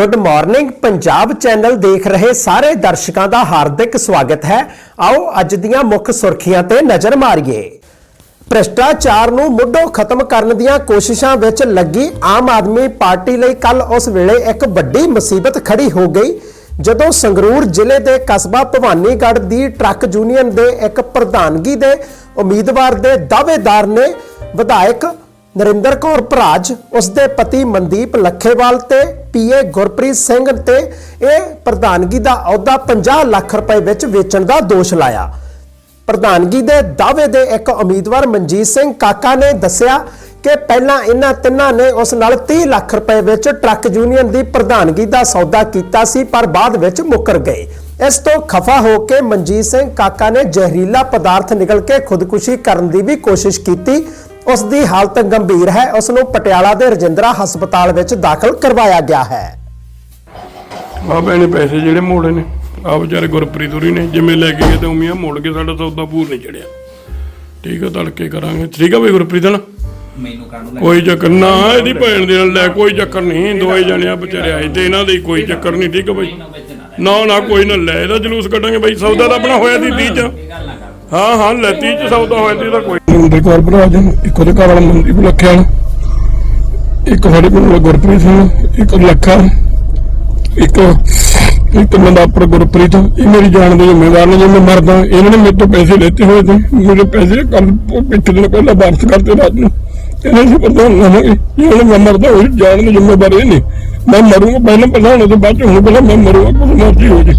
Good morning Punjab channel ਦੇਖ ਰਹੇ ਸਾਰੇ ਦਰਸ਼ਕਾਂ ਦਾ ਹਾਰਦਿਕ ਸਵਾਗਤ ਹੈ। ਆਓ ਅੱਜ ਦੀਆਂ ਮੁੱਖ ਸੁਰਖੀਆਂ ਤੇ ਨਜ਼ਰ ਮਾਰੀਏ। ਭ੍ਰਿਸ਼ਟਾਚਾਰ ਨੂੰ ਮੁੱਢੋਂ ਖਤਮ ਕਰਨ ਦੀਆਂ ਕੋਸ਼ਿਸ਼ਾਂ ਵਿੱਚ ਲੱਗੀ ਆਮ ਆਦਮੀ ਪਾਰਟੀ ਲਈ ਕੱਲ ਉਸ ਵੇਲੇ ਇੱਕ ਵੱਡੀ ਮੁਸੀਬਤ ਖੜੀ ਹੋ ਗਈ, ਜਦੋਂ ਸੰਗਰੂਰ ਜ਼ਿਲ੍ਹੇ ਦੇ ਕਸਬਾ ਭਵਾਨੀਗੜ੍ਹ ਦੀ ਟਰੱਕ ਯੂਨੀਅਨ ਦੇ ਇੱਕ ਪ੍ਰਧਾਨਗੀ ਦੇ ਉਮੀਦਵਾਰ ਦੇ ਦਾਅਵੇਦਾਰ ਨੇ ਵਿਧਾਇਕ ਨਰਿੰਦਰ ਕੌਰ ਭਰਾਜ ਉਸ ਦੇ ਪਤੀ ਮਨਦੀਪ ਲੱਖੇਵਾਲ ਤੇ ਪੀਏ ਗੁਰਪ੍ਰੀਤ ਸਿੰਘ ਤੇ ਇਹ ਪ੍ਰਧਾਨਗੀ ਦਾ ਅਹੁਦਾ 50 ਲੱਖ ਰੁਪਏ ਵਿੱਚ ਵੇਚਣ ਦਾ ਦੋਸ਼ ਲਾਇਆ। ਪ੍ਰਧਾਨਗੀ ਦੇ ਦਾਅਵੇ ਦੇ ਇੱਕ ਉਮੀਦਵਾਰ ਮਨਜੀਤ ਸਿੰਘ ਕਾਕਾ ਨੇ ਦੱਸਿਆ ਕਿ ਪਹਿਲਾਂ ਇਹਨਾਂ ਤਿੰਨਾਂ ਨੇ ਉਸ ਨਾਲ 30 ਲੱਖ ਰੁਪਏ ਵਿੱਚ ਟਰੱਕ ਯੂਨੀਅਨ ਦੀ ਪ੍ਰਧਾਨਗੀ ਦਾ ਸੌਦਾ ਕੀਤਾ ਸੀ, ਪਰ ਬਾਅਦ ਵਿੱਚ ਮੁੱਕਰ ਗਏ। ਇਸ ਤੋਂ ਖਫਾ ਹੋ ਕੇ ਮਨਜੀਤ ਸਿੰਘ ਕਾਕਾ ਨੇ ਜ਼ਹਿਰੀਲਾ ਪਦਾਰਥ ਨਿਕਲ ਕੇ ਖੁਦਕੁਸ਼ੀ ਕਰਨ ਦੀ ਵੀ ਕੋਸ਼ਿਸ਼ ਕੀਤੀ ਉਸ ਦੀ ਹਾਲਤ ਗੰਭੀਰ ਹੈ। ਉਸ ਨੂੰ ਪਟਿਆਲਾ ਦੇ ਰਜਿੰਦਰਾ ਹਸਪਤਾਲ ਵਿੱਚ ਦਾਖਲ ਕਰਵਾਇਆ ਗਿਆ ਹੈ। ਆ ਭੈਣੇ ਪੈਸੇ ਜਿਹੜੇ ਮੋੜੇ ਨੇ। ਆ ਵਿਚਾਰੇ ਗੁਰਪ੍ਰੀਤ ਹੋਰੀ ਨੇ ਜਿਵੇਂ ਲੈ ਕੇ ਗਏ ਤੇ ਉਮੀਆਂ ਮੋੜ ਕੇ ਸਾਡਾ ਸੌਦਾ ਪੂਰ ਨਹੀਂ ਚੜਿਆ। ਠੀਕ ਆ ਤੜਕੇ ਕਰਾਂਗੇ। ਠੀਕ ਆ ਬਈ ਗੁਰਪ੍ਰੀਤ ਨਾ ਮੈਨੂੰ ਕਾਹਨੂੰ ਲੈ ਕੋਈ ਚੱਕਰ ਨਾ ਇਹਦੀ ਭੈਣ ਦੇ ਨਾਲ ਲੈ ਕੋਈ ਚੱਕਰ ਨਹੀਂ। ਦੋਏ ਜਣਿਆ ਵਿਚਾਰੇ ਆਏ ਤੇ ਇਹਨਾਂ ਦੀ ਕੋਈ ਚੱਕਰ ਨਹੀਂ ਠੀਕ ਆ ਬਈ? ਨਾ ਨਾ ਕੋਈ ਨਾ ਲੈ ਇਹਦਾ ਜਲੂਸ ਕੱਢਾਂਗੇ ਬਈ। ਸੌਦਾ ਤਾਂ ਆਪਣਾ ਹੋਇਆ ਦੀ 30 ਚ। ਨਾ ਹਾਂ ਹਾਂ ਲੈ 30 ਚ ਸੌਦਾ ਹੋਇਆ ਦੀ ਤਾਂ ਕੋਈ ਨੰਬਰ ਕੋਲ ਭਰਾ ਇੱਕ ਉਹਦੇ ਘਰ ਵਾਲਾ ਮਨਦੀਪ ਲੱਖਿਆ ਇੱਕ ਸਾਡੇ ਪਿੰਡ ਗੁਰਪ੍ਰੀਤ ਸਿੰਘ, ਇੱਕ ਲੱਖਾ, ਇੱਕ ਇੱਕ ਬੰਦਾ ਗੁਰਪ੍ਰੀਤ, ਇਹ ਮੇਰੀ ਜਾਨ ਦੇ ਜ਼ਿੰਮੇਵਾਰ ਨੇ, ਜੇ ਮੈਂ ਮਰਦਾ, ਇਹਨਾਂ ਨੇ ਮੇਰੇ ਤੋਂ ਪੈਸੇ ਲੈਤੇ ਹੋਏ ਤੇ ਮੇਰੇ ਪੈਸੇ ਕੱਲ ਪਿੱਛੇ ਦਿਨ ਪਹਿਲਾਂ ਵਾਪਸ ਕਰਤੇ ਰਾਤ ਨੂੰ। ਇਹਨਾਂ ਨੇ ਪ੍ਰਧਾਨ ਲਵਾਂਗੇ। ਜੇ ਮੈਂ ਮਰਦਾ ਹੋਈ ਜਾਨ ਦੇ ਜ਼ਿੰਮੇਵਾਰ ਇਹ ਨੇ। ਮੈਂ ਮਰੂੰਗਾ, ਪਹਿਲਾਂ ਪ੍ਰਧਾਨ ਉਹਦੇ ਬਾਅਦ ਚ ਹੁਣ ਪਹਿਲਾਂ ਮੈਂ ਮਰੂੰਗਾ ਕੁਝ ਮਰਜ਼ੀ ਹੋ ਜੇ।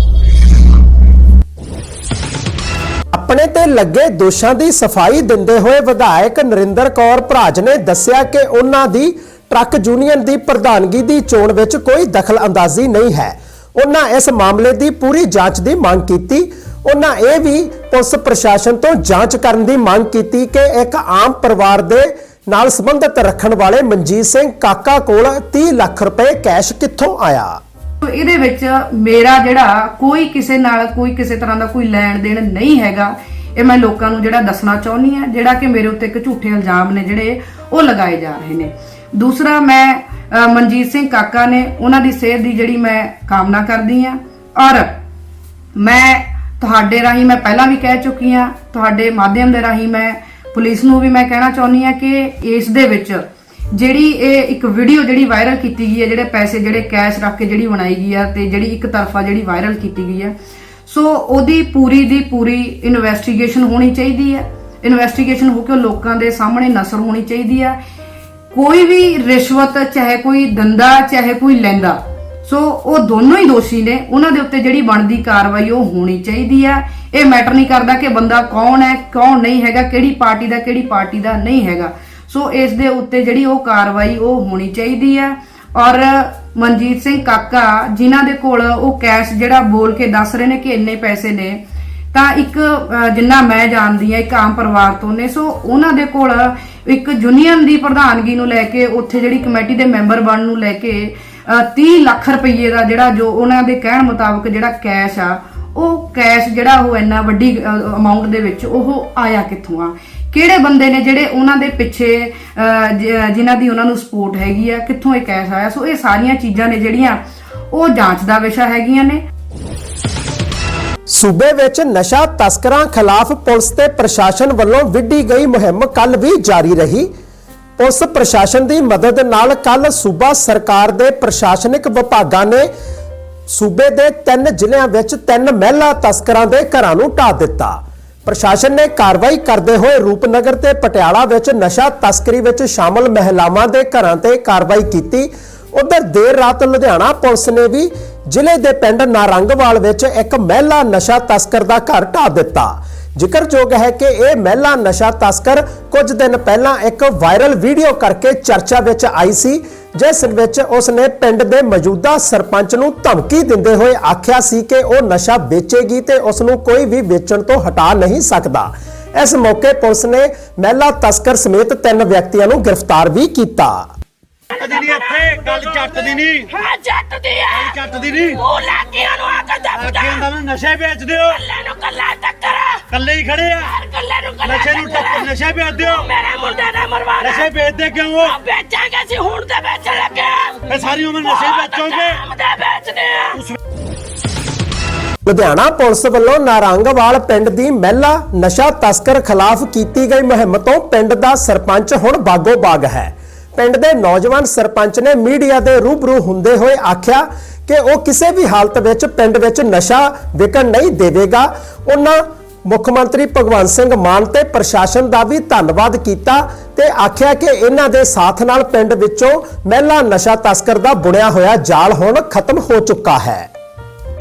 ਆਪਣੇ ਤੇ ਲੱਗੇ ਦੋਸ਼ਾਂ ਦੀ ਸਫ਼ਾਈ ਦਿੰਦੇ ਹੋਏ ਵਿਧਾਇਕ ਨਰਿੰਦਰ ਕੌਰ ਭਰਾਜ ਨੇ ਦੱਸਿਆ ਕਿ ਉਹਨਾਂ ਦੀ ਟਰੱਕ ਯੂਨੀਅਨ ਦੀ ਪ੍ਰਧਾਨਗੀ ਦੀ ਚੋਣ ਵਿੱਚ ਕੋਈ ਦਖਲ ਅੰਦਾਜ਼ੀ ਨਹੀਂ ਹੈ। ਉਹਨਾਂ ਇਸ ਮਾਮਲੇ ਦੀ ਪੂਰੀ ਜਾਂਚ ਦੀ ਮੰਗ ਕੀਤੀ। ਉਹਨਾਂ ਇਹ ਵੀ ਪੁਲਿਸ ਪ੍ਰਸ਼ਾਸਨ ਤੋਂ ਜਾਂਚ ਕਰਨ ਦੀ ਮੰਗ ਕੀਤੀ ਕਿ ਇੱਕ ਆਮ ਪਰਿਵਾਰ ਦੇ ਨਾਲ ਸੰਬੰਧਿਤ ਰੱਖਣ ਵਾਲੇ ਮਨਜੀਤ ਸਿੰਘ ਕਾਕਾ ਕੋਲ 30 ਲੱਖ ਰੁਪਏ ਕੈਸ਼ ਕਿੱਥੋਂ ਆਇਆ। ਇਹਦੇ ਵਿੱਚ ਮੇਰਾ ਜਿਹੜਾ ਕੋਈ ਕਿਸੇ ਨਾਲ ਕੋਈ ਕਿਸੇ ਤਰ੍ਹਾਂ ਦਾ ਕੋਈ ਲੈਣ ਦੇਣ ਨਹੀਂ ਹੈਗਾ, ਇਹ ਮੈਂ ਲੋਕਾਂ ਨੂੰ ਜਿਹੜਾ ਦੱਸਣਾ ਚਾਹੁੰਦੀ ਆ ਜਿਹੜਾ ਕਿ ਮੇਰੇ ਉੱਤੇ ਇੱਕ ਝੂਠੇ ਇਲਜ਼ਾਮ ਨੇ ਜਿਹੜੇ ਉਹ ਲਗਾਏ ਜਾ ਰਹੇ ਨੇ। ਦੂਸਰਾ ਮੈਂ ਮਨਜੀਤ ਸਿੰਘ ਕਾਕਾ ਨੇ ਉਹਨਾਂ ਦੀ ਸਿਹਤ ਦੀ ਜਿਹੜੀ ਮੈਂ ਕਾਮਨਾ ਕਰਦੀ ਆ ਔਰ ਮੈਂ ਤੁਹਾਡੇ ਰਾਹੀਂ ਮੈਂ ਪਹਿਲਾਂ ਵੀ ਕਹਿ ਚੁੱਕੀ ਆ ਤੁਹਾਡੇ ਮਾਧਿਅਮ ਦੇ ਰਾਹੀਂ ਮੈਂ ਪੁਲਿਸ ਨੂੰ ਵੀ ਮੈਂ ਕਹਿਣਾ ਚਾਹੁੰਦੀ ਆ ਕਿ ਇਸ ਦੇ ਵਿੱਚ ਜਿਹੜੀ ਇਹ ਇੱਕ ਵੀਡੀਓ ਜਿਹੜੀ ਵਾਇਰਲ ਕੀਤੀ ਗਈ ਹੈ, ਜਿਹੜੇ ਪੈਸੇ ਜਿਹੜੇ ਕੈਸ਼ ਰੱਖ ਕੇ ਜਿਹੜੀ ਬਣਾਈ ਗਈ ਆ ਤੇ ਜਿਹੜੀ ਇੱਕ ਤਰਫਾ ਜਿਹੜੀ ਵਾਇਰਲ ਕੀਤੀ ਗਈ ਹੈ ਸੋ ਉਹਦੀ ਪੂਰੀ ਦੀ ਪੂਰੀ ਇਨਵੈਸਟੀਗੇਸ਼ਨ ਹੋਣੀ ਚਾਹੀਦੀ ਹੈ ਇਨਵੈਸਟੀਗੇਸ਼ਨ ਹੋ ਕੇ ਉਹ ਲੋਕਾਂ ਦੇ ਸਾਹਮਣੇ ਨਸਰ ਹੋਣੀ ਚਾਹੀਦੀ ਹੈ ਕੋਈ ਵੀ ਰਿਸ਼ਵਤ, ਚਾਹੇ ਕੋਈ ਦੰਦਾ, ਚਾਹੇ ਕੋਈ ਲੈਂਦਾ ਸੋ ਉਹ ਦੋਨੋਂ ਹੀ ਦੋਸ਼ੀ ਨੇ। ਉਹਨਾਂ ਦੇ ਉੱਤੇ ਜਿਹੜੀ ਬਣਦੀ ਕਾਰਵਾਈ ਉਹ ਹੋਣੀ ਚਾਹੀਦੀ ਆ। ਇਹ ਮੈਟਰ ਨਹੀਂ ਕਰਦਾ ਕਿ ਬੰਦਾ ਕੌਣ ਹੈ, ਕੌਣ ਨਹੀਂ ਹੈਗਾ, ਕਿਹੜੀ ਪਾਰਟੀ ਦਾ, ਕਿਹੜੀ ਪਾਰਟੀ ਦਾ ਨਹੀਂ ਹੈਗਾ। ਸੋ ਇਸ ਦੇ ਉੱਤੇ ਜਿਹੜੀ ਉਹ ਕਾਰਵਾਈ ਉਹ ਹੋਣੀ ਚਾਹੀਦੀ ਹੈ। ਔਰ ਮਨਜੀਤ ਸਿੰਘ ਕਾਕਾ ਜਿਨ੍ਹਾਂ ਦੇ ਕੋਲ ਉਹ ਕੈਸ਼ ਜਿਹੜਾ ਬੋਲ ਕੇ ਦੱਸ ਰਹੇ ਨੇ ਕਿ ਇੰਨੇ ਪੈਸੇ ਨੇ ਤਾਂ ਇੱਕ ਜਿੰਨਾ ਮੈਂ ਜਾਣਦੀ ਆ ਇੱਕ ਆਮ ਪਰਿਵਾਰ ਤੋਂ ਨੇ। ਸੋ ਉਹਨਾਂ ਦੇ ਕੋਲ ਇੱਕ ਯੂਨੀਅਨ ਦੀ ਪ੍ਰਧਾਨਗੀ ਨੂੰ ਲੈ ਕੇ ਉੱਥੇ ਜਿਹੜੀ ਕਮੇਟੀ ਦੇ ਮੈਂਬਰ ਬਣਨ ਨੂੰ ਲੈ ਕੇ ਅਹ, 30 ਲੱਖ ਰੁਪਏ ਦਾ ਜਿਹੜਾ ਜੋ ਉਹਨਾਂ ਦੇ ਕਹਿਣ ਮੁਤਾਬਕ ਜਿਹੜਾ ਕੈਸ਼ ਆ ਉਹ ਕੈਸ਼ ਜਿਹੜਾ ਉਹ ਇੰਨਾ ਵੱਡੀ ਅਮਾਉਂਟ ਦੇ ਵਿੱਚ ਉਹ ਆਇਆ ਕਿੱਥੋਂ ਆ? ਕਿਹੜੇ ਬੰਦੇ ਨੇ ਜਿਹੜੇ ਉਹਨਾਂ ਦੇ ਪਿੱਛੇ ਅਹ, ਜਿਨ੍ਹਾਂ ਦੀ ਉਹਨਾਂ ਨੂੰ ਸਪੋਰਟ ਹੈਗੀ ਆ ਕਿੱਥੋਂ ਇਹ ਕੈਸ਼ ਆਇਆ? ਸੋ ਇਹ ਸਾਰੀਆਂ ਚੀਜ਼ਾਂ ਨੇ ਜਿਹੜੀਆਂ ਉਹ ਜਾਂਚ ਦਾ ਵਿਸ਼ਾ ਹੈਗੀਆਂ ਨੇ। ਸੂਬੇ ਵਿੱਚ ਨਸ਼ਾ ਤਸਕਰਾਂ ਖਿਲਾਫ ਪੁਲਿਸ ਤੇ ਪ੍ਰਸ਼ਾਸਨ ਵੱਲੋਂ ਵਿੱਢੀ ਗਈ ਮੁਹਿੰਮ ਕੱਲ ਵੀ ਜਾਰੀ ਰਹੀ। ਪੁਲਿਸ ਪ੍ਰਸ਼ਾਸਨ ਦੀ ਮਦਦ ਨਾਲ ਕੱਲ ਸੂਬਾ ਸਰਕਾਰ ਦੇ ਪ੍ਰਸ਼ਾਸਨਿਕ ਵਿਭਾਗਾਂ ਨੇ ਸੂਬੇ ਦੇ ਤਿੰਨ ਜ਼ਿਲ੍ਹਿਆਂ ਵਿੱਚ ਤਿੰਨ ਮਹਿਲਾ ਤਸਕਰਾਂ ਦੇ ਘਰਾਂ ਨੂੰ ਢਾਹ ਦਿੱਤਾ। ਪ੍ਰਸ਼ਾਸਨ ਨੇ ਕਾਰਵਾਈ ਕਰਦੇ ਹੋਏ ਰੂਪਨਗਰ ਤੇ ਪਟਿਆਲਾ ਵਿੱਚ ਨਸ਼ਾ ਤਸਕਰੀ ਵਿੱਚ ਸ਼ਾਮਲ ਮਹਿਲਾਵਾਂ ਦੇ ਘਰਾਂ ਤੇ ਕਾਰਵਾਈ ਕੀਤੀ। ਉਧਰ ਦੇਰ ਰਾਤ ਲੁਧਿਆਣਾ ਪੁਲਿਸ ਨੇ ਵੀ ਜ਼ਿਲ੍ਹੇ ਦੇ ਪਿੰਡ ਨਾਰੰਗਵਾਲ ਵਿੱਚ ਇੱਕ ਮਹਿਲਾ ਨਸ਼ਾ ਤਸਕਰ ਦਾ ਘਰ ਢਾਹ ਦਿੱਤਾ। ਜ਼ਿਕਰਯੋਗ ਹੈ ਕਿ ਇਹ ਮਹਿਲਾ ਨਸ਼ਾ ਤਸਕਰ ਕੁਝ ਦਿਨ ਪਹਿਲਾਂ ਇੱਕ ਵਾਇਰਲ ਵੀਡੀਓ ਕਰਕੇ ਚਰਚਾ ਵਿੱਚ ਆਈ ਸੀ। ਜਿਸ ਵਿੱਚ ਉਸ ਨੇ ਪਿੰਡ ਦੇ ਮੌਜੂਦਾ ਸਰਪੰਚ ਨੂੰ ਧਮਕੀ ਦਿੰਦੇ ਹੋਏ ਆਖਿਆ ਸੀ ਕਿ ਉਹ ਨਸ਼ਾ ਵੇਚੇਗੀ ਤੇ ਉਸ ਨੂੰ ਕੋਈ ਵੀ ਵੇਚਣ ਤੋਂ ਹਟਾ ਨਹੀਂ ਸਕਦਾ। ਇਸ ਮੌਕੇ ਪੁਲਿਸ ਨੇ ਮਹਿਲਾ ਤਸਕਰ ਸਮੇਤ ਤਿੰਨ ਵਿਅਕਤੀਆਂ ਨੂੰ ਗ੍ਰਿਫਤਾਰ ਵੀ ਕੀਤਾ। ਜੱਟ ਦੀ ਨਹੀਂ ਇੱਥੇ ਗੱਲ ਜੱਟ ਦੀ ਨਹੀਂ। ਹਾਂ ਜੱਟ ਦੀ ਹੈ ਜੱਟ ਦੀ ਨਹੀਂ। ਉਹ ਲਾਗੀਆਂ ਨੂੰ ਆ ਕੇ ਦੱਬਦਾ ਹੁੰਦਾ ਮੈਨੂੰ ਨਸ਼ੇ ਵੇਚਦੇ ਹੋ? ਕੱਲੇ ਨੂੰ ਕੱਲਾ ਟੱਕਰ। ਕੱਲੇ ਹੀ ਖੜੇ ਆ। ਕੱਲੇ ਨੂੰ ਕੱਲਾ ਨਸ਼ੇ ਨੂੰ ਟੱਕਰ। ਨਸ਼ੇ ਵੇਚਦੇ ਹੋ। ਮੇਰੇ ਮੁੰਡੇ ਨੇ ਮਰਵਾਣਾ ਨਸ਼ੇ ਵੇਚਦੇ ਕਿਉਂ ਹੋ? ਵੇਚਾਂਗੇ ਅਸੀਂ ਹੁਣ ਤੇ ਵੇਚਣ ਲੱਗੇ ਇਹ ਸਾਰੀ ਉਮਰ ਨਸ਼ੇ ਹੀ ਵੇਚੋਗੇ? ਤੇ ਵੇਚਦੇ ਆ। ਲੁਧਿਆਣਾ ਪੁਲਿਸ ਵੱਲੋਂ ਨਾਰੰਗਵਾਲ ਪਿੰਡ ਦੀ ਮਹਿਲਾ ਨਸ਼ਾ ਤਸਕਰ ਖਿਲਾਫ ਕੀਤੀ ਗਈ ਮੁਹਿੰਮ ਤੋਂ ਪਿੰਡ ਦਾ ਸਰਪੰਚ ਹੁਣ ਬਾਗੋ ਬਾਗ ਹੈ। ਪਿੰਡ ਦੇ ਨੌਜਵਾਨ ਸਰਪੰਚ ਨੇ ਮੀਡੀਆ ਦੇ ਰੂਬਰੂ ਹੁੰਦੇ ਹੋਏ ਆਖਿਆ ਕਿ ਉਹ ਕਿਸੇ ਵੀ ਹਾਲਤ ਵਿੱਚ ਪਿੰਡ ਵਿੱਚ ਨਸ਼ਾ ਵਿਕਣ ਨਹੀਂ ਦੇਵੇਗਾ। ਉਹਨਾਂ ਮੁੱਖ ਮੰਤਰੀ ਭਗਵੰਤ ਸਿੰਘ ਮਾਨ ਤੇ ਪ੍ਰਸ਼ਾਸਨ ਦਾ ਵੀ ਧੰਨਵਾਦ ਕੀਤਾ ਤੇ ਆਖਿਆ ਕਿ ਇਹਨਾਂ ਦੇ ਸਾਥ ਨਾਲ ਪਿੰਡ ਵਿੱਚੋਂ ਮਹਿਲਾ ਨਸ਼ਾ ਤਸਕਰ ਦਾ ਬੁਣਿਆ ਹੋਇਆ ਜਾਲ ਹੁਣ ਖਤਮ ਹੋ ਚੁੱਕਾ ਹੈ।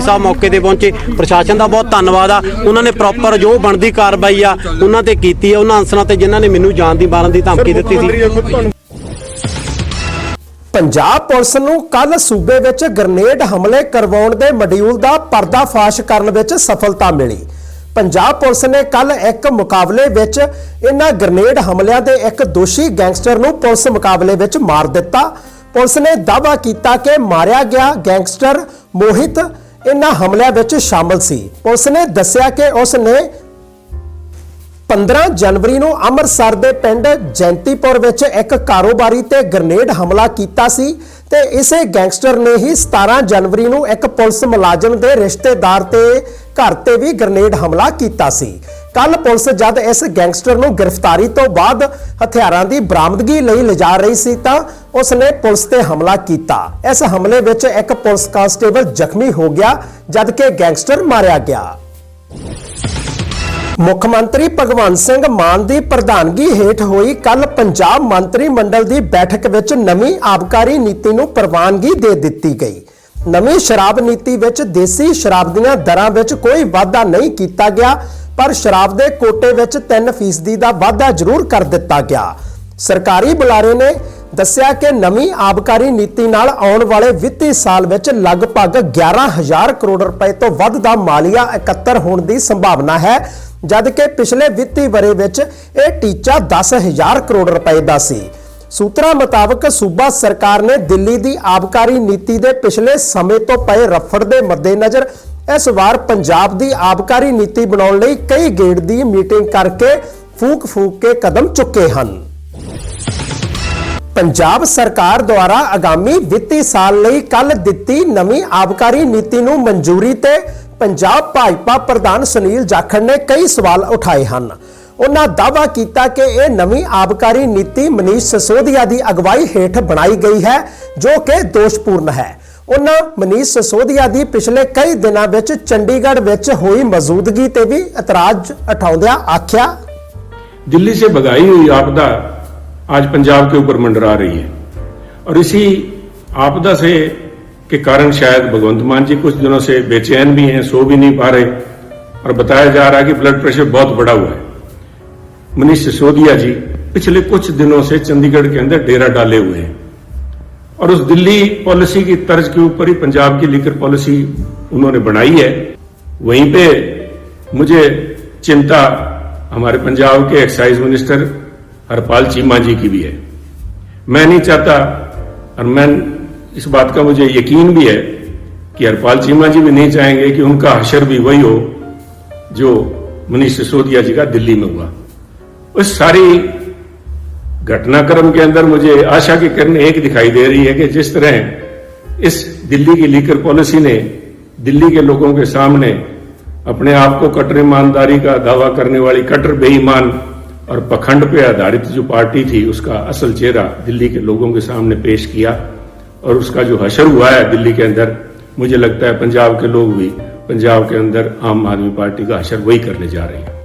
ਸਾਹਿਬ ਮੌਕੇ ਤੇ ਪਹੁੰਚੇ। ਪ੍ਰਸ਼ਾਸਨ ਦਾ ਬਹੁਤ ਧੰਨਵਾਦ ਆ। ਉਹਨਾਂ ਨੇ ਪ੍ਰੋਪਰ ਜੋ ਬਣਦੀ ਕਾਰਵਾਈ ਆ ਉਹਨਾਂ ਤੇ ਕੀਤੀ ਆ। ਉਹਨਾਂ ਅਨਸਰਾਂ ਤੇ ਜਿਨ੍ਹਾਂ ਨੇ ਮੈਨੂੰ ਜਾਨ ਦੀ ਮਾਰਨ ਦੀ ਧਮਕੀ ਦਿੱਤੀ ਸੀ। ਪੰਜਾਬ ਪੁਲਿਸ ਨੂੰ ਕੱਲ ਸੂਬੇ ਵਿੱਚ ਗ੍ਰਨੇਡ ਹਮਲੇ ਕਰਵਾਉਣ ਦੇ ਮੋਡਿਊਲ ਦਾ ਪਰਦਾਫਾਸ਼ ਕਰਨ ਵਿੱਚ ਸਫਲਤਾ ਮਿਲੀ। ਪੰਜਾਬ ਪੁਲਿਸ ਨੇ ਕੱਲ ਇੱਕ ਮੁਕਾਬਲੇ ਵਿੱਚ ਇਹਨਾਂ ਗ੍ਰਨੇਡ ਹਮਲਿਆਂ ਦੇ ਇੱਕ ਦੋਸ਼ੀ ਗੈਂਗਸਟਰ ਨੂੰ ਪੁਲਿਸ ਮੁਕਾਬਲੇ ਵਿੱਚ ਮਾਰ ਦਿੱਤਾ। ਪੁਲਿਸ ਨੇ ਦਾਅਵਾ ਕੀਤਾ ਕਿ ਮਾਰਿਆ ਗਿਆ ਗੈਂਗਸਟਰ ਮੋਹਿਤ ਇਹਨਾਂ ਹਮਲਿਆਂ ਵਿੱਚ ਸ਼ਾਮਲ ਸੀ। ਪੁਲਿਸ ਨੇ ਦੱਸਿਆ ਕਿ ਉਸ ਨੇ 15 ਜਨਵਰੀ ਨੂੰ ਅੰਮ੍ਰਿਤਸਰ ਦੇ ਪਿੰਡ ਜੈਂਤੀਪੁਰ ਵਿੱਚ ਇੱਕ ਕਾਰੋਬਾਰੀ ਤੇ ਗ੍ਰਨੇਡ ਹਮਲਾ ਕੀਤਾ ਸੀ ਤੇ ਇਸੇ ਗੈਂਗਸਟਰ ਨੇ ਹੀ 17 ਜਨਵਰੀ ਨੂੰ ਇੱਕ ਪੁਲਿਸ ਮੁਲਾਜ਼ਮ ਦੇ ਰਿਸ਼ਤੇਦਾਰ ਤੇ ਘਰ ਤੇ ਵੀ ਗ੍ਰਨੇਡ ਹਮਲਾ ਕੀਤਾ ਸੀ। ਕੱਲ ਪੁਲਿਸ ਜਦ ਇਸ ਗੈਂਗਸਟਰ ਨੂੰ ਗ੍ਰਿਫਤਾਰੀ ਤੋਂ ਬਾਅਦ ਹਥਿਆਰਾਂ ਦੀ ਬਰਾਮਦਗੀ ਲਈ ਲਿਜਾ ਰਹੀ ਸੀ ਤਾਂ ਉਸ ਨੇ ਪੁਲਿਸ ਤੇ ਹਮਲਾ ਕੀਤਾ। ਇਸ ਹਮਲੇ ਵਿੱਚ ਇੱਕ ਪੁਲਿਸ ਕਾਂਸਟੇਬਲ ਜ਼ਖਮੀ ਹੋ ਗਿਆ, ਜਦਕਿ ਗੈਂਗਸਟਰ ਮਾਰਿਆ ਗਿਆ। ਮੁੱਖ ਮੰਤਰੀ ਭਗਵੰਤ ਸਿੰਘ ਮਾਨ ਦੀ ਪ੍ਰਧਾਨਗੀ ਹੇਠ ਹੋਈ ਕੱਲ ਪੰਜਾਬ ਮੰਤਰੀ ਮੰਡਲ ਦੀ ਬੈਠਕ ਵਿੱਚ ਨਵੀਂ ਆਬਕਾਰੀ ਨੀਤੀ ਨੂੰ ਪ੍ਰਵਾਨਗੀ ਦੇ ਦਿੱਤੀ ਗਈ। ਨਵੀਂ ਸ਼ਰਾਬ ਨੀਤੀ ਵਿੱਚ ਦੇਸੀ ਸ਼ਰਾਬ ਦੀਆਂ ਦਰਾਂ ਵਿੱਚ ਕੋਈ ਵਾਧਾ ਨਹੀਂ ਕੀਤਾ ਗਿਆ। ਪਰ ਸ਼ਰਾਬ ਦੇ ਕੋਟੇ ਵਿੱਚ 3% ਦਾ ਵਾਧਾ ਜ਼ਰੂਰ ਕਰ ਦਿੱਤਾ ਗਿਆ। ਸਰਕਾਰੀ ਬੁਲਾਰੇ ਨੇ ਦੱਸਿਆ ਕਿ ਨਵੀਂ ਆਬਕਾਰੀ ਨੀਤੀ ਨਾਲ ਆਉਣ ਵਾਲੇ ਵਿੱਤੀ ਸਾਲ ਵਿੱਚ ਲਗਭਗ 11000 ਕਰੋੜ ਰੁਪਏ ਤੋਂ ਵੱਧ ਦਾ ਮਾਲੀਆ ਇਕੱਤਰ ਹੋਣ ਦੀ ਸੰਭਾਵਨਾ ਹੈ, ਜਦਕਿ ਪਿਛਲੇ ਵਿੱਤੀ ਵਰੇ ਵਿੱਚ ਇਹ ਟੀਚਾ 10000 ਕਰੋੜ ਰੁਪਏ ਦਾ ਸੀ। ਸੂਤਰਾਂ ਮੁਤਾਬਕ ਸੂਬਾ ਸਰਕਾਰ ਨੇ ਦਿੱਲੀ ਦੀ ਆਬਕਾਰੀ ਨੀਤੀ ਦੇ ਪਿਛਲੇ ਸਮੇਂ ਤੋਂ ਪਏ ਰਫੜ ਦੇ ਮੱਦੇਨਜ਼ਰ ਇਸ ਵਾਰ ਪੰਜਾਬ ਦੀ ਆਬਕਾਰੀ ਨੀਤੀ ਬਣਾਉਣ ਲਈ ਕਈ ਗੇੜ ਦੀ ਮੀਟਿੰਗ ਕਰਕੇ ਫੂਕ ਫੂਕ ਕੇ ਕਦਮ ਚੁੱਕੇ ਹਨ। ਪੰਜਾਬ ਸਰਕਾਰ ਦੁਆਰਾ ਆਗਾਮੀ ਵਿੱਤੀ ਸਾਲ ਲਈ ਕੱਲ ਦਿੱਤੀ ਨਵੀਂ ਆਬਕਾਰੀ ਨੀਤੀ ਨੂੰ ਮਨਜ਼ੂਰੀ ਤੇ ਪੰਜਾਬ ਭਾਜਪਾ ਪ੍ਰਧਾਨ ਸੁਨੀਲ ਜਾਖੜ ਨੇ ਕਈ ਸਵਾਲ ਉਠਾਏ ਹਨ। ਉਹਨਾਂ ਦਾਅਵਾ ਕੀਤਾ ਕਿ ਇਹ ਨਵੀਂ ਆਬਕਾਰੀ ਨੀਤੀ ਮਨੀਸ਼ ਸਸੋਦੀਆ ਦੀ ਅਗਵਾਈ ਹੇਠ ਬਣਾਈ ਗਈ ਹੈ, ਜੋ ਕਿ ਦੋਸ਼ਪੂਰਨ ਹੈ। ਉਹਨਾਂ ਮਨੀਸ਼ ਸਿਸੋਦੀਆ ਦੀ ਪਿਛਲੇ ਕਈ ਦਿਨਾਂ ਵਿੱਚ ਚੰਡੀਗੜ੍ਹ ਵਿੱਚ ਹੋਈ ਮੌਜੂਦਗੀ ਤੇ ਵੀ ਇਤਰਾਜ਼ ਉਠਾਉਂਦਿਆਂ ਆਖਿਆ दिल्ली से भगाई हुई आपदा आज पंजाब के ऊपर मंडरा रही है और इसी आपदा से के कारण शायद भगवंत मान जी कुछ दिनों से बेचैन भी हैं सो भी नहीं पा रहे और बताया जा रहा है कि ब्लड प्रेशर बहुत बढ़ा हुआ है मनीष सिसोदिया जी पिछले कुछ दिनों से चंडीगढ़ के अंदर डेरा डाले हुए हैं और उस दिल्ली पॉलिसी की तर्ज के ऊपर ही पंजाब की लीकर पॉलिसी उन्होंने बनाई है। वहीं पे मुझे चिंता हमारे पंजाब के एक्साइज मिनिस्टर हरपाल चीमा जी की भी है। मैं नहीं चाहता और मैं इस बात का मुझे यकीन भी है कि हरपाल चीमा जी भी नहीं चाहेंगे कि उनका हशर भी वही हो जो मनीष सिसोदिया जी का दिल्ली में हुआ। उस सारी घटनाक्रम के अंदर मुझे आशा की किरण एक दिखाई दे रही है कि जिस तरह इस दिल्ली की लीकर पॉलिसी ने दिल्ली के लोगों के सामने अपने आप को कट्टर ईमानदारी का दावा करने वाली कट्टर बेईमान और पखंड पे आधारित जो पार्टी थी, उसका असल चेहरा दिल्ली के लोगों के सामने पेश किया और उसका जो हशर हुआ है दिल्ली के अंदर, मुझे लगता है पंजाब के लोग भी पंजाब के अंदर आम आदमी पार्टी का हशर वही करने जा रहे हैं।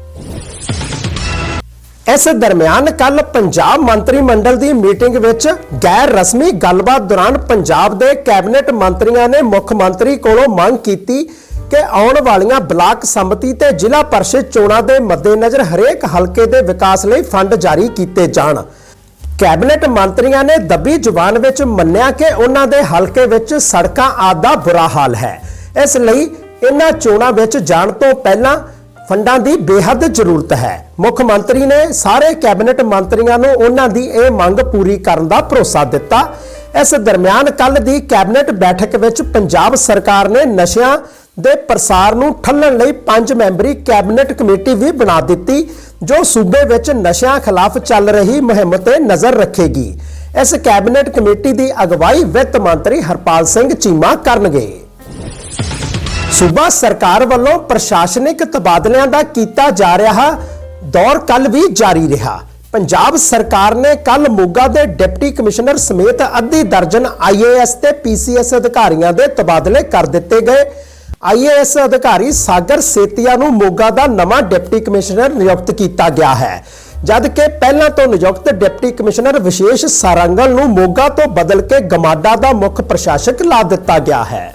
ਇਸ ਦਰਮਿਆਨ ਕੱਲ ਪੰਜਾਬ ਮੰਤਰੀ ਮੰਡਲ ਦੀ ਮੀਟਿੰਗ ਵਿੱਚ ਗੈਰ ਰਸਮੀ ਗੱਲਬਾਤ ਦੌਰਾਨ ਪੰਜਾਬ ਦੇ ਕੈਬਨਿਟ ਮੰਤਰੀਆਂ ਨੇ ਮੁੱਖ ਮੰਤਰੀ ਕੋਲੋਂ ਮੰਗ ਕੀਤੀ ਕਿ ਆਉਣ ਵਾਲੀਆਂ ਬਲਾਕ ਸੰਮਤੀ ਤੇ ਜ਼ਿਲ੍ਹਾ ਪਰਿਸ਼ਦ ਚੋਣਾਂ ਦੇ ਮੱਦੇਨਜ਼ਰ ਹਰੇਕ ਹਲਕੇ ਦੇ ਵਿਕਾਸ ਲਈ ਫੰਡ ਜਾਰੀ ਕੀਤੇ ਜਾਣ। ਕੈਬਨਿਟ ਮੰਤਰੀਆਂ ਨੇ ਦੱਬੀ ਜ਼ੁਬਾਨ ਵਿੱਚ ਮੰਨਿਆ ਕਿ ਉਹਨਾਂ ਦੇ ਹਲਕੇ ਵਿੱਚ ਸੜਕਾਂ ਆਦਿ ਦਾ ਬੁਰਾ ਹਾਲ ਹੈ। ਇਸ ਲਈ ਇਹਨਾਂ ਚੋਣਾਂ ਵਿੱਚ ਜਾਣ ਤੋਂ ਪਹਿਲਾਂ ਫੰਡਾਂ ਦੀ ਬੇਹੱਦ ਜ਼ਰੂਰਤ ਹੈ। ਮੁੱਖ ਮੰਤਰੀ ਨੇ ਸਾਰੇ ਕੈਬਨਿਟ ਮੰਤਰੀਆਂ ਨੂੰ ਉਹਨਾਂ ਦੀ ਇਹ ਮੰਗ ਪੂਰੀ ਕਰਨ ਦਾ ਭਰੋਸਾ ਦਿੱਤਾ। ਇਸ ਦਰਮਿਆਨ ਕੱਲ ਦੀ ਕੈਬਨਿਟ ਬੈਠਕ ਵਿੱਚ ਪੰਜਾਬ ਸਰਕਾਰ ਨੇ ਨਸ਼ਿਆਂ ਦੇ ਪ੍ਰਸਾਰ ਨੂੰ ਠੱਲਣ ਲਈ ਪੰਜ ਮੈਂਬਰੀ ਕੈਬਨਿਟ ਕਮੇਟੀ ਵੀ ਬਣਾ ਦਿੱਤੀ, ਜੋ ਸੂਬੇ ਵਿੱਚ ਨਸ਼ਿਆਂ ਖਿਲਾਫ ਚੱਲ ਰਹੀ ਮੁਹਿੰਮ ਤੇ ਨਜ਼ਰ ਰੱਖੇਗੀ। ਇਸ ਕੈਬਨਿਟ ਕਮੇਟੀ ਦੀ ਅਗਵਾਈ ਵਿੱਤ ਮੰਤਰੀ ਹਰਪਾਲ ਸਿੰਘ ਚੀਮਾ ਕਰਨਗੇ। ਸੂਬਾ ਸਰਕਾਰ ਵੱਲੋਂ ਪ੍ਰਸ਼ਾਸਨਿਕ ਤਬਾਦਲਿਆਂ ਦਾ ਕੀਤਾ ਜਾ ਰਿਹਾ ਦੌਰ ਕੱਲ ਵੀ ਜਾਰੀ ਰਿਹਾ। ਪੰਜਾਬ ਸਰਕਾਰ ਨੇ ਕੱਲ ਮੋਗਾ ਦੇ ਡਿਪਟੀ ਕਮਿਸ਼ਨਰ ਸਮੇਤ ਅੱਧੀ ਦਰਜਨ ਆਈਏਐਸ ਤੇ ਪੀਸੀਐਸ ਅਧਿਕਾਰੀਆਂ ਦੇ ਤਬਾਦਲੇ ਕਰ ਦਿੱਤੇ ਗਏ। ਆਈਏਐਸ ਅਧਿਕਾਰੀ ਸਾਗਰ ਸੇਤੀਆ ਨੂੰ ਮੋਗਾ ਦਾ ਨਵਾਂ ਡਿਪਟੀ ਕਮਿਸ਼ਨਰ ਨਿਯੁਕਤ ਕੀਤਾ ਗਿਆ ਹੈ। ਜਦ ਕਿ ਪਹਿਲਾਂ ਤੋਂ ਨਿਯੁਕਤ ਡਿਪਟੀ ਕਮਿਸ਼ਨਰ ਵਿਸ਼ੇਸ਼ ਸਾਰੰਗਲ ਨੂੰ ਮੋਗਾ ਤੋਂ ਬਦਲ ਕੇ ਗਮਾਡਾ ਦਾ ਮੁੱਖ ਪ੍ਰਸ਼ਾਸਕ ਲਾ ਦਿੱਤਾ ਗਿਆ ਹੈ।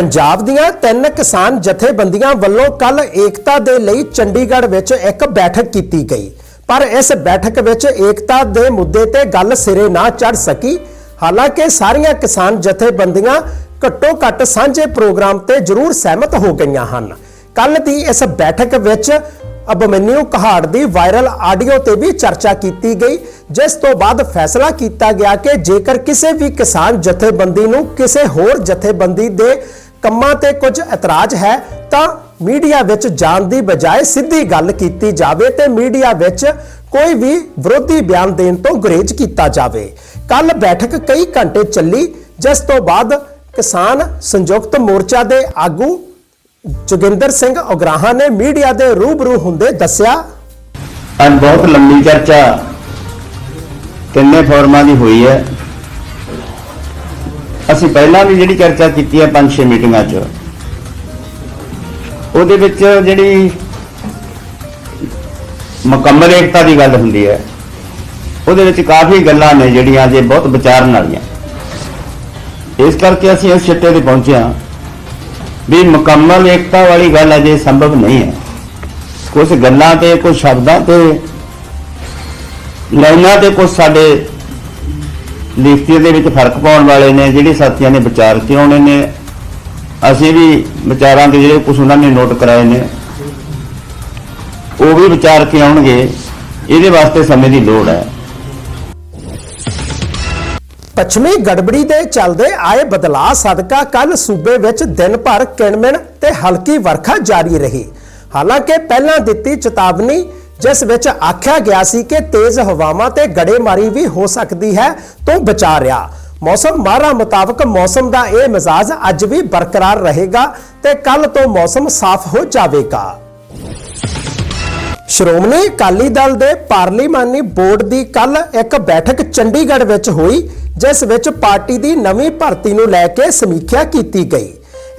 ਪੰਜਾਬ ਦੀਆਂ ਤਿੰਨ ਕਿਸਾਨ ਜਥੇਬੰਦੀਆਂ ਵੱਲੋਂ ਕੱਲ ਏਕਤਾ ਦੇ ਲਈ ਚੰਡੀਗੜ੍ਹ ਵਿੱਚ ਇੱਕ ਬੈਠਕ ਕੀਤੀ ਗਈ। ਪਰ ਇਸ ਬੈਠਕ ਵਿੱਚ ਏਕਤਾ ਦੇ ਮੁੱਦੇ ਤੇ ਗੱਲ ਸਿਰੇ ਨਾ ਚੜ ਸਕੀ। ਹਾਲਾਂਕਿ ਸਾਰੀਆਂ ਕਿਸਾਨ ਜਥੇਬੰਦੀਆਂ ਘੱਟੋ ਘੱਟ ਸਾਂਝੇ ਪ੍ਰੋਗਰਾਮ ਤੇ ਜ਼ਰੂਰ ਸਹਿਮਤ ਹੋ ਗਈਆਂ ਹਨ। ਕੱਲ ਦੀ ਇਸ ਬੈਠਕ ਵਿੱਚ ਅਬਮਨਿਊ ਕਹਾੜ ਦੀ ਵਾਇਰਲ ਆਡੀਓ ਤੇ ਵੀ ਚਰਚਾ ਕੀਤੀ ਗਈ, ਜਿਸ ਤੋਂ ਬਾਅਦ ਫੈਸਲਾ ਕੀਤਾ ਗਿਆ ਕਿ ਜੇਕਰ ਕਿਸੇ ਵੀ ਕਿਸਾਨ ਜਥੇਬੰਦੀ ਨੂੰ ਕਿਸੇ ਹੋਰ ਜਥੇਬੰਦੀ ਦੇ ਕੰਮਾਂ ਤੇ ਕੁਝ ਇਤਰਾਜ਼ ਹੈ, ਤਾਂ ਮੀਡੀਆ ਵਿੱਚ ਜਾਣ ਦੀ ਬਜਾਏ ਸਿੱਧੀ ਗੱਲ ਕੀਤੀ ਜਾਵੇ ਤੇ ਮੀਡੀਆ ਵਿੱਚ ਕੋਈ ਵੀ ਵਿਰੋਧੀ ਬਿਆਨ ਦੇਣ ਤੋਂ ਗੁਰੇਜ਼ ਕੀਤਾ ਜਾਵੇ। ਕੱਲ ਬੈਠਕ ਕਈ ਘੰਟੇ ਚੱਲੀ, ਜਿਸ ਤੋਂ ਬਾਅਦ ਕਿਸਾਨ ਸੰਯੁਕਤ ਮੋਰਚਾ ਦੇ ਆਗੂ ਜੋਗਿੰਦਰ ਸਿੰਘ ਉਗਰਾਹਾਂ ਨੇ ਮੀਡੀਆ ਦੇ ਰੂਬਰੂ ਹੁੰਦੇ ਦੱਸਿਆ, ਅੱਜ ਬਹੁਤ ਲੰਬੀ ਚਰਚਾ ਤਿੰਨੇ ਫੋਰਮਾਂ ਦੀ ਹੋਈ ਹੈ ਅਸੀਂ ਪਹਿਲਾਂ ਵੀ ਜਿਹੜੀ ਚਰਚਾ ਕੀਤੀ ਹੈ ਪੰਜ ਛੇ ਮੀਟਿੰਗਾਂ 'ਚ, ਉਹਦੇ ਵਿੱਚ ਜਿਹੜੀ ਮੁਕੰਮਲ ਏਕਤਾ ਦੀ ਗੱਲ ਹੁੰਦੀ ਹੈ, ਉਹਦੇ ਵਿੱਚ ਕਾਫੀ ਗੱਲਾਂ ਨੇ ਜਿਹੜੀਆਂ ਜੇ ਬਹੁਤ ਵਿਚਾਰਨ ਵਾਲੀਆਂ। ਇਸ ਕਰਕੇ ਅਸੀਂ ਇਸ ਸਿੱਟੇ ਤੇ ਪਹੁੰਚੇ ਹਾਂ ਵੀ ਮੁਕੰਮਲ ਏਕਤਾ ਵਾਲੀ ਗੱਲ ਅਜੇ ਸੰਭਵ ਨਹੀਂ ਹੈ। ਕੁਝ ਗੱਲਾਂ ਤੇ ਕੁਝ ਸ਼ਬਦਾਂ ਤੇ, ਲਾਈਨਾਂ ਤੇ ਕੁਝ ਸਾਡੇ ਲਿਖਤੀ ਦੇ ਵਿੱਚ ਫ਼ਰਕ ਪਾਉਣ ਵਾਲੇ ਨੇ, ਜਿਹੜੇ ਸਾਥੀਆਂ ਨੇ ਵਿਚਾਰ ਕੇ ਨੇ ਅਸੀਂ ਵੀ ਵਿਚਾਰਾਂ ਦੇ ਜਿਹੜੇ ਕੁਝ ਉਹਨਾਂ ਨੇ ਨੋਟ ਕਰਾਏ ਨੇ, ਉਹ ਵੀ ਵਿਚਾਰ ਕੇ ਆਉਣਗੇ, ਇਹਦੇ ਵਾਸਤੇ ਸਮੇਂ ਦੀ ਲੋੜ ਹੈ। ਪੱਛਮੀ ਗੜਬੜੀ ਦੇ ਚੱਲਦੇ ਆਏ ਬਦਲਾਅ ਸਦਕਾ ਕੱਲ ਸੂਬੇ ਵਿੱਚ ਦਿਨ ਭਰ ਕਿਣਮਿਣ ਤੇ ਹਲਕੀ ਵਰਖਾ ਜਾਰੀ ਰਹੀ। ਹਾਲਾਂਕਿ ਪਹਿਲਾਂ ਦਿੱਤੀ ਚੇਤਾਵਨੀ ਜਿਸ ਵਿੱਚ ਆਖਿਆ ਗਿਆ ਸੀ ਕਿ ਤੇਜ਼ ਹਵਾਵਾਂ ਤੇ ਗੜੇਮਾਰੀ ਵੀ ਹੋ ਸਕਦੀ ਹੈ ਤੋਂ ਬਚਾ ਰਿਹਾ। ਮੌਸਮ ਮਾਹਰਾਂ ਮੁਤਾਬਕ ਮੌਸਮ ਦਾ ਇਹ ਮਿਜ਼ਾਜ ਅੱਜ ਵੀ ਬਰਕਰਾਰ ਰਹੇਗਾ ਤੇ ਕੱਲ ਤੋਂ ਮੌਸਮ ਸਾਫ਼ ਹੋ ਜਾਵੇਗਾ। ਸ਼੍ਰੋਮਣੀ ਅਕਾਲੀ ਦਲ ਦੇ ਪਾਰਲੀਮਾਨੀ ਬੋਰਡ ਦੀ ਕੱਲ ਇੱਕ ਬੈਠਕ ਚੰਡੀਗੜ੍ਹ ਵਿੱਚ ਹੋਈ, ਜਿਸ ਵਿੱਚ ਪਾਰਟੀ ਦੀ ਨਵੀਂ ਭਰਤੀ ਨੂੰ ਲੈ ਕੇ ਸਮੀਖਿਆ ਕੀਤੀ ਗਈ।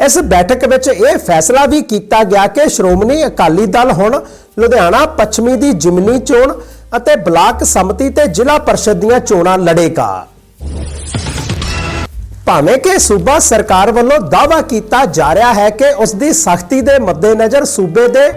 ਇਸ ਬੈਠਕ ਵਿੱਚ ਇਹ ਫੈਸਲਾ ਵੀ ਕੀਤਾ ਗਿਆ ਕਿ ਸ਼੍ਰੋਮਣੀ ਅਕਾਲੀ ਦਲ ਹੁਣ ਲੁਧਿਆਣਾ ਪੱਛਮੀ ਦੀ ਜਿਮਨੀ ਚੋਣ ਅਤੇ ਬਲਾਕ ਸੰਮਤੀ ਤੇ ਜ਼ਿਲ੍ਹਾ ਪਰਿਸ਼ਦ ਦੀਆਂ ਚੋਣਾਂ ਲੜੇਗਾ। ਭਾਵੇਂ ਕਿ ਸੂਬਾ ਸਰਕਾਰ ਵੱਲੋਂ ਦਾਅਵਾ ਕੀਤਾ ਜਾ ਰਿਹਾ ਹੈ ਕਿ ਉਸ ਦੀ ਸਖਤੀ ਦੇ ਮੱਦੇਨਜ਼ਰ ਸੂਬੇ ਦੇ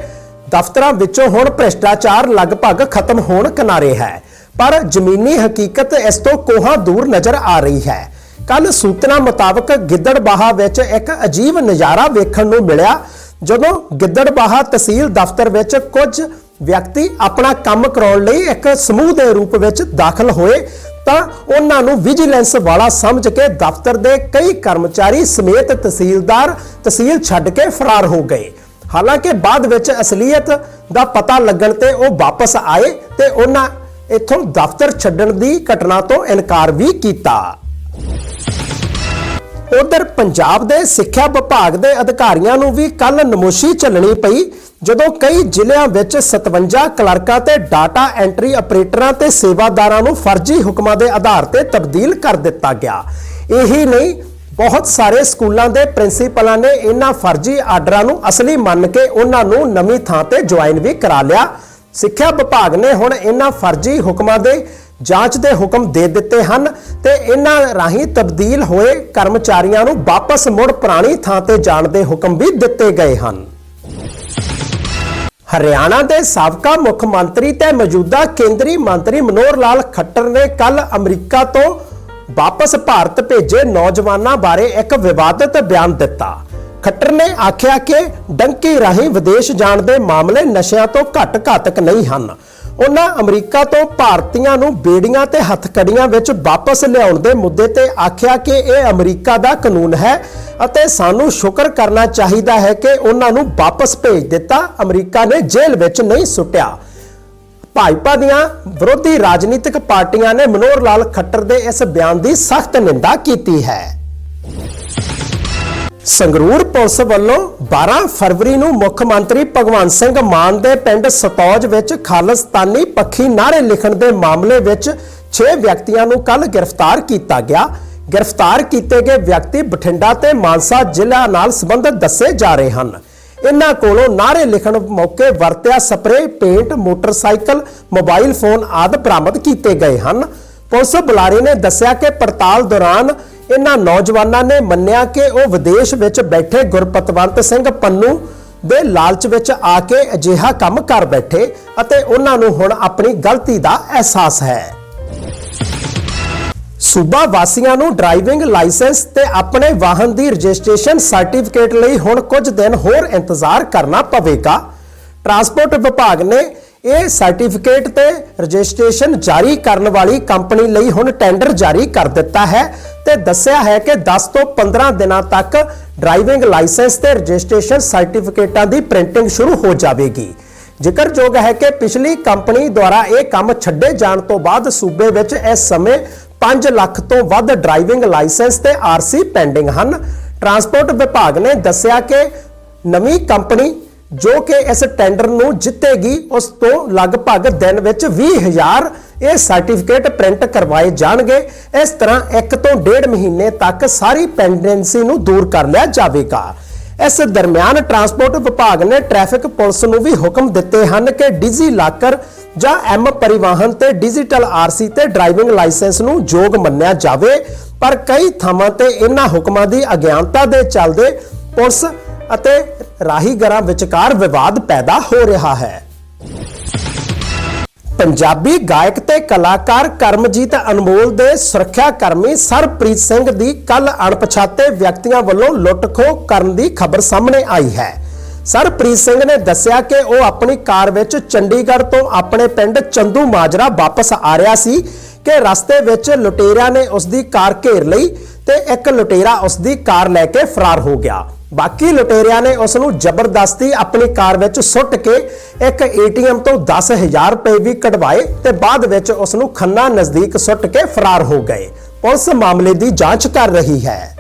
ਦਫ਼ਤਰਾਂ ਵਿੱਚੋਂ ਹੁਣ ਭ੍ਰਿਸ਼ਟਾਚਾਰ ਲਗਭਗ ਖਤਮ ਹੋਣ ਕਿਨਾਰੇ ਹੈ, ਪਰ ਜ਼ਮੀਨੀ ਹਕੀਕਤ ਇਸ ਤੋਂ ਕੋਹਾਂ ਦੂਰ ਨਜ਼ਰ ਆ ਰਹੀ ਹੈ। ਕੱਲ ਸੂਚਨਾ ਮੁਤਾਬਕ ਗਿੱਦੜਬਾਹਾ ਵਿੱਚ ਇੱਕ ਅਜੀਬ ਨਜ਼ਾਰਾ ਵੇਖਣ ਨੂੰ ਮਿਲਿਆ ਜਦੋਂ ਗਿੱਦੜਬਾਹਾ ਤਹਿਸੀਲ ਦਫ਼ਤਰ ਵਿੱਚ ਕੁਝ ਵਿਅਕਤੀ ਆਪਣਾ ਕੰਮ ਕਰਾਉਣ ਲਈ ਇੱਕ ਸਮੂਹ ਦੇ ਰੂਪ ਵਿੱਚ ਦਾਖਲ ਹੋਏ, ਤਾਂ ਉਹਨਾਂ ਨੂੰ ਵਿਜੀਲੈਂਸ ਵਾਲਾ ਸਮਝ ਕੇ ਦਫ਼ਤਰ ਦੇ ਕਈ ਕਰਮਚਾਰੀ ਸਮੇਤ ਤਹਿਸੀਲਦਾਰ ਤਹਿਸੀਲ ਛੱਡ ਕੇ ਫਰਾਰ ਹੋ ਗਏ। ਹਾਲਾਂਕਿ ਬਾਅਦ ਵਿੱਚ ਅਸਲੀਅਤ ਦਾ ਪਤਾ ਲੱਗਣ ਤੇ ਉਹ ਵਾਪਸ ਆਏ ਤੇ ਉਹਨਾਂ ਇੱਥੋਂ ਦਫ਼ਤਰ ਛੱਡਣ ਦੀ ਘਟਨਾ ਤੋਂ ਇਨਕਾਰ ਵੀ ਕੀਤਾ। ਉਧਰ ਪੰਜਾਬ ਦੇ ਸਿੱਖਿਆ ਵਿਭਾਗ ਦੇ ਅਧਿਕਾਰੀਆਂ ਨੂੰ ਵੀ ਕੱਲ ਨਮੋਸ਼ੀ ਚੱਲਣੀ ਪਈ, ਜਦੋਂ ਕਈ ਜ਼ਿਲ੍ਹਿਆਂ ਵਿੱਚ 57 ਕਲਰਕਾਂ ਤੇ ਡਾਟਾ ਐਂਟਰੀ ਆਪਰੇਟਰਾਂ ਤੇ ਸੇਵਾਦਾਰਾਂ ਨੂੰ ਫਰਜ਼ੀ ਹੁਕਮਾਂ ਦੇ ਆਧਾਰ ਤੇ ਤਬਦੀਲ ਕਰ ਦਿੱਤਾ ਗਿਆ। ਇਹੀ ਨਹੀਂ, ਬਹੁਤ ਸਾਰੇ ਸਕੂਲਾਂ ਦੇ ਪ੍ਰਿੰਸੀਪਲਾਂ ਨੇ ਇਹਨਾਂ ਫਰਜ਼ੀ ਆਰਡਰਾਂ ਨੂੰ ਅਸਲੀ ਮੰਨ ਕੇ ਉਹਨਾਂ ਨੂੰ ਨਵੀਂ ਥਾਂ ਤੇ ਜੁਆਇਨ ਵੀ ਕਰਾ ਲਿਆ। ਸਿੱਖਿਆ ਵਿਭਾਗ ਨੇ ਹੁਣ ਇਹਨਾਂ ਫਰਜ਼ੀ ਹੁਕਮਾਂ ਦੇ ਜਾਂਚ ਦੇ ਹੁਕਮ ਦੇ ਦਿੱਤੇ ਹਨ ਤੇ ਇਹਨਾਂ ਰਾਹੀਂ ਤਬਦੀਲ ਹੋਏ ਕਰਮਚਾਰੀਆਂ ਨੂੰ ਵਾਪਸ ਮੁੜ ਪੁਰਾਣੀ ਥਾਂ ਤੇ ਜਾਣ ਦੇ ਹੁਕਮ ਵੀ ਦਿੱਤੇ ਗਏ ਹਨ। ਹਰਿਆਣਾ ਦੇ ਸਾਬਕਾ ਮੁੱਖ ਮੰਤਰੀ ਤੇ ਮੌਜੂਦਾ ਕੇਂਦਰੀ ਮੰਤਰੀ ਮਨੋਹਰ ਲਾਲ ਖੱਟਰ ਨੇ ਕੱਲ ਅਮਰੀਕਾ ਤੋਂ ਵਾਪਸ ਭਾਰਤ ਭੇਜੇ ਨੌਜਵਾਨਾਂ ਬਾਰੇ ਇੱਕ ਵਿਵਾਦਤ ਬਿਆਨ ਦਿੱਤਾ। ਖੱਟਰ ਨੇ ਆਖਿਆ ਕਿ ਡੰਕੀ ਰਾਹੀਂ ਵਿਦੇਸ਼ ਜਾਣ ਦੇ ਮਾਮਲੇ ਨਸ਼ਿਆਂ ਤੋਂ ਘੱਟ ਘਾਤਕ ਨਹੀਂ ਹਨ। ਉਹਨਾਂ ਅਮਰੀਕਾ ਤੋਂ ਭਾਰਤੀਆਂ ਨੂੰ ਬੇੜੀਆਂ ਤੇ ਹੱਥਕੜੀਆਂ ਵਿੱਚ ਵਾਪਸ ਲਿਆਉਣ ਦੇ ਮੁੱਦੇ ਤੇ ਆਖਿਆ ਕਿ ਇਹ ਅਮਰੀਕਾ ਦਾ ਕਾਨੂੰਨ ਹੈ ਅਤੇ ਸਾਨੂੰ ਸ਼ੁਕਰ ਕਰਨਾ ਚਾਹੀਦਾ ਹੈ ਕਿ ਉਹਨਾਂ ਨੂੰ ਵਾਪਸ ਭੇਜ ਦਿੱਤਾ। ਅਮਰੀਕਾ ਨੇ ਜੇਲ੍ਹ ਵਿੱਚ ਨਹੀਂ ਸੁੱਟਿਆ। ਭਾਜਪਾ ਦੀਆਂ ਵਿਰੋਧੀ ਰਾਜਨੀਤਿਕ ਪਾਰਟੀਆਂ ਨੇ ਮਨੋਹਰ ਲਾਲ ਖੱਟਰ ਦੇ ਇਸ ਬਿਆਨ ਦੀ ਸਖਤ ਨਿੰਦਾ ਕੀਤੀ ਹੈ। ਸੰਗਰੂਰ ਪੁਲਿਸ ਵੱਲੋਂ 12 ਫਰਵਰੀ ਨੂੰ ਮੁੱਖ ਮੰਤਰੀ ਭਗਵੰਤ ਸਿੰਘ ਮਾਨ ਦੇ ਪਿੰਡ ਸਤੌਜ ਵਿੱਚ ਖਾਲਿਸਤਾਨੀ ਪੱਖੀ ਨਾਅਰੇ ਲਿਖਣ ਦੇ ਮਾਮਲੇ ਵਿੱਚ 6 ਵਿਅਕਤੀਆਂ ਨੂੰ ਕੱਲ ਗ੍ਰਿਫਤਾਰ ਕੀਤਾ ਗਿਆ। ਗ੍ਰਿਫਤਾਰ ਕੀਤੇ ਗਏ ਵਿਅਕਤੀ ਬਠਿੰਡਾ ਤੇ ਮਾਨਸਾ ਜ਼ਿਲ੍ਹਾ ਨਾਲ ਸੰਬੰਧਿਤ ਦੱਸੇ ਜਾ ਰਹੇ ਹਨ। ਇਹਨਾਂ ਕੋਲੋਂ ਨਾਅਰੇ ਲਿਖਣ ਮੌਕੇ ਵਰਤਿਆ spray, paint, motorcycle, mobile phone ਆਦਿ ਬਰਾਮਦ ਕੀਤੇ ਗਏ ਹਨ। ਪੁਲਿਸ ਬੁਲਾਰੇ ਨੇ ਦੱਸਿਆ ਕਿ ਪੜਤਾਲ ਦੌਰਾਨ ਇਹਨਾਂ ਨੌਜਵਾਨਾਂ ਨੇ ਮੰਨਿਆ ਕਿ ਉਹ ਵਿਦੇਸ਼ ਵਿੱਚ ਬੈਠੇ ਗੁਰਪਤਵੰਤ ਸਿੰਘ ਪੰਨੂ ਦੇ ਲਾਲਚ ਵਿੱਚ ਆ ਕੇ ਅਜਿਹਾ ਕੰਮ ਕਰ ਬੈਠੇ ਅਤੇ ਉਹਨਾਂ ਨੂੰ ਹੁਣ ਆਪਣੀ ਗਲਤੀ ਦਾ ਅਹਿਸਾਸ ਹੈ। ਸੂਬਾ ਵਾਸੀਆਂ ਨੂੰ ਡਰਾਈਵਿੰਗ ਲਾਇਸੈਂਸ ਤੇ ਆਪਣੇ ਵਾਹਨ ਦੀ ਰਜਿਸਟ੍ਰੇਸ਼ਨ ਸਰਟੀਫਿਕੇਟ ਲਈ ਹੁਣ ਕੁਝ ਦਿਨ ਹੋਰ ਇੰਤਜ਼ਾਰ ਕਰਨਾ ਪਵੇਗਾ। ਟਰਾਂਸਪੋਰਟ ਵਿਭਾਗ ਨੇ ਇਹ ਸਰਟੀਫਿਕੇਟ ਤੇ ਰਜਿਸਟ੍ਰੇਸ਼ਨ ਜਾਰੀ ਕਰਨ ਵਾਲੀ ਕੰਪਨੀ ਲਈ ਹੁਣ ਟੈਂਡਰ ਜਾਰੀ ਕਰ ਦਿੱਤਾ ਹੈ ਤੇ ਦੱਸਿਆ ਹੈ ਕਿ 10 ਤੋਂ 15 ਦਿਨਾਂ ਤੱਕ ਡਰਾਈਵਿੰਗ ਲਾਇਸੈਂਸ ਤੇ ਰਜਿਸਟ੍ਰੇਸ਼ਨ ਸਰਟੀਫਿਕੇਟਾਂ ਦੀ ਪ੍ਰਿੰਟਿੰਗ ਸ਼ੁਰੂ ਹੋ ਜਾਵੇਗੀ। ਜ਼ਿਕਰਯੋਗ ਹੈ ਕਿ ਪਿਛਲੀ ਕੰਪਨੀ ਦੁਆਰਾ ਇਹ ਕੰਮ ਛੱਡੇ ਜਾਣ ਤੋਂ ਬਾਅਦ ਸੂਬੇ ਵਿੱਚ ਇਸ ਸਮੇਂ 5 ਲੱਖ ਤੋਂ ਵੱਧ ਡਰਾਈਵਿੰਗ ਲਾਇਸੈਂਸ ਤੇ ਆਰਸੀ ਪੈਂਡਿੰਗ ਹਨ। ਟਰਾਂਸਪੋਰਟ ਵਿਭਾਗ ਨੇ ਦੱਸਿਆ ਕਿ ਨਵੀਂ ਕੰਪਨੀ ਜੋ ਕਿ ਇਸ ਟੈਂਡਰ ਨੂੰ ਜਿੱਤੇਗੀ, ਉਸ ਤੋਂ ਲਗਭਗ ਦਿਨ ਵਿੱਚ 20000 ਇਹ ਸਰਟੀਫਿਕੇਟ ਪ੍ਰਿੰਟ ਕਰਵਾਏ ਜਾਣਗੇ। ਇਸ ਤਰ੍ਹਾਂ 1 ਤੋਂ 1.5 ਮਹੀਨੇ ਤੱਕ ਸਾਰੀ ਪੈਂਡੈਂਸੀ ਨੂੰ ਦੂਰ ਕਰ ਲਿਆ ਜਾਵੇਗਾ। ਇਸ ਦਰਮਿਆਨ ਟਰਾਂਸਪੋਰਟ ਵਿਭਾਗ ਨੇ ਟ੍ਰੈਫਿਕ ਪੁਲਿਸ ਨੂੰ ਵੀ ਹੁਕਮ ਦਿੱਤੇ ਹਨ ਕਿ ਡਿਜੀ ਲਾਕਰ ਜਾਂ ਐਮ ਪਰਿਵਾਹਨ ਤੇ ਡਿਜੀਟਲ ਆਰਸੀ ਤੇ ਡਰਾਈਵਿੰਗ ਲਾਇਸੈਂਸ ਨੂੰ ਯੋਗ ਮੰਨਿਆ ਜਾਵੇ। ਪਰ ਕਈ ਥਾਵਾਂ ਤੇ ਇਹਨਾਂ ਹੁਕਮਾਂ ਦੀ ਅਗਿਆਨਤਾ ਦੇ ਚੱਲਦੇ ਪੁਲਿਸ ਅਤੇ ਰਾਹੀਗਰਾਂ ਵਿਚਕਾਰ ਵਿਵਾਦ ਪੈਦਾ ਹੋ ਰਿਹਾ ਹੈ। ਪੰਜਾਬੀ ਗਾਇਕ ਤੇ ਕਲਾਕਾਰ ਕਰਮਜੀਤ ਅਨਮੋਲ ਦੇ ਸੁਰੱਖਿਆ ਕਰਮੀ ਸਰਪ੍ਰੀਤ ਸਿੰਘ ਦੀ ਕੱਲ ਅਣਪਛਾਤੇ ਵਿਅਕਤੀਆਂ ਵੱਲੋਂ ਲੁੱਟ-ਖੋਹ ਕਰਨ ਦੀ ਖਬਰ ਸਾਹਮਣੇ ਆਈ ਹੈ। ਸਰਪ੍ਰੀਤ ਸਿੰਘ ਨੇ ਦੱਸਿਆ ਕਿ ਉਹ ਆਪਣੀ ਕਾਰ ਵਿੱਚ ਚੰਡੀਗੜ੍ਹ ਤੋਂ ਆਪਣੇ ਪਿੰਡ ਚੰਦੂ ਮਾਜਰਾ ਵਾਪਸ ਆ ਰਿਹਾ ਸੀ ਕਿ ਰਸਤੇ ਵਿੱਚ ਲੁਟੇਰਿਆਂ ਨੇ ਉਸ ਦੀ ਕਾਰ ਘੇਰ ਲਈ ਤੇ ਇੱਕ ਲੁਟੇਰਾ ਉਸ ਦੀ ਕਾਰ ਲੈ ਕੇ ਫਰਾਰ ਹੋ ਗਿਆ। ਬਾਕੀ ਲੁਟੇਰਿਆਂ ਨੇ ਉਸ ਨੂੰ ਜ਼ਬਰਦਸਤੀ ਆਪਣੀ ਕਾਰ ਵਿੱਚ ਸੁੱਟ ਕੇ ਇੱਕ ਏਟੀਐਮ ਤੋਂ 10000 ਰੁਪਏ ਵੀ ਕਢਵਾਏ ਤੇ ਬਾਅਦ ਵਿੱਚ ਉਸ ਨੂੰ ਖੰਨਾ ਨਜ਼ਦੀਕ ਸੁੱਟ ਕੇ ਫਰਾਰ ਹੋ ਗਏ। ਪੁਲਿਸ ਮਾਮਲੇ ਦੀ ਜਾਂਚ ਕਰ ਰਹੀ ਹੈ।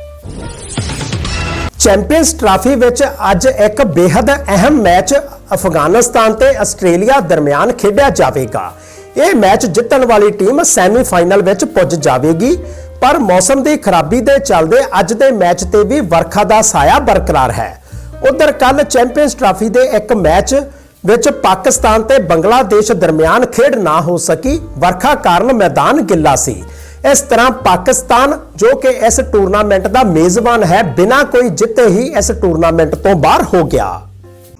ਚੈਂਪੀਅਨਸ ਟਰਾਫੀ ਵਿੱਚ ਅੱਜ ਇੱਕ ਬੇहद ਅਹਿਮ ਮੈਚ ਅਫਗਾਨਿਸਤਾਨ ਤੇ ਆਸਟ੍ਰੇਲੀਆ ਦਰਮਿਆਨ ਖੇਡਿਆ ਜਾਵੇਗਾ। ਇਹ ਮੈਚ ਜਿੱਤਣ ਵਾਲੀ ਟੀਮ ਸੈਮੀਫਾਈਨਲ ਵਿੱਚ ਪੁੱਜ ਜਾਵੇਗੀ। ਪਰ ਮੌਸਮ ਦੀ ਖਰਾਬੀ ਦੇ ਚੱਲਦੇ ਅੱਜ ਦੇ ਮੈਚ ਤੇ ਵੀ ਵਰਖਾ ਦਾ ਸਾਇਆ ਬਰਕਰਾਰ ਹੈ। ਉਧਰ ਕੱਲ ਚੈਂਪੀਅਨਸ ਟਰਾਫੀ ਦੇ ਇੱਕ ਮੈਚ ਵਿੱਚ ਪਾਕਿਸਤਾਨ ਤੇ ਬੰਗਲਾਦੇਸ਼ ਦਰਮਿਆਨ ਖੇਡ ਨਾ ਹੋ ਸਕੀ, ਵਰਖਾ ਕਾਰਨ ਮੈਦਾਨ ਗਿੱਲਾ ਸੀ। ਇਸ ਤਰ੍ਹਾਂ ਪਾਕਿਸਤਾਨ, ਜੋ ਕਿ ਇਸ ਟੂਰਨਾਮੈਂਟ ਦਾ ਮੇਜ਼ਬਾਨ ਹੈ, ਬਿਨਾਂ ਕੋਈ ਜਿੱਤੇ ਹੀ ਇਸ ਟੂਰਨਾਮੈਂਟ ਤੋਂ ਬਾਹਰ ਹੋ ਗਿਆ।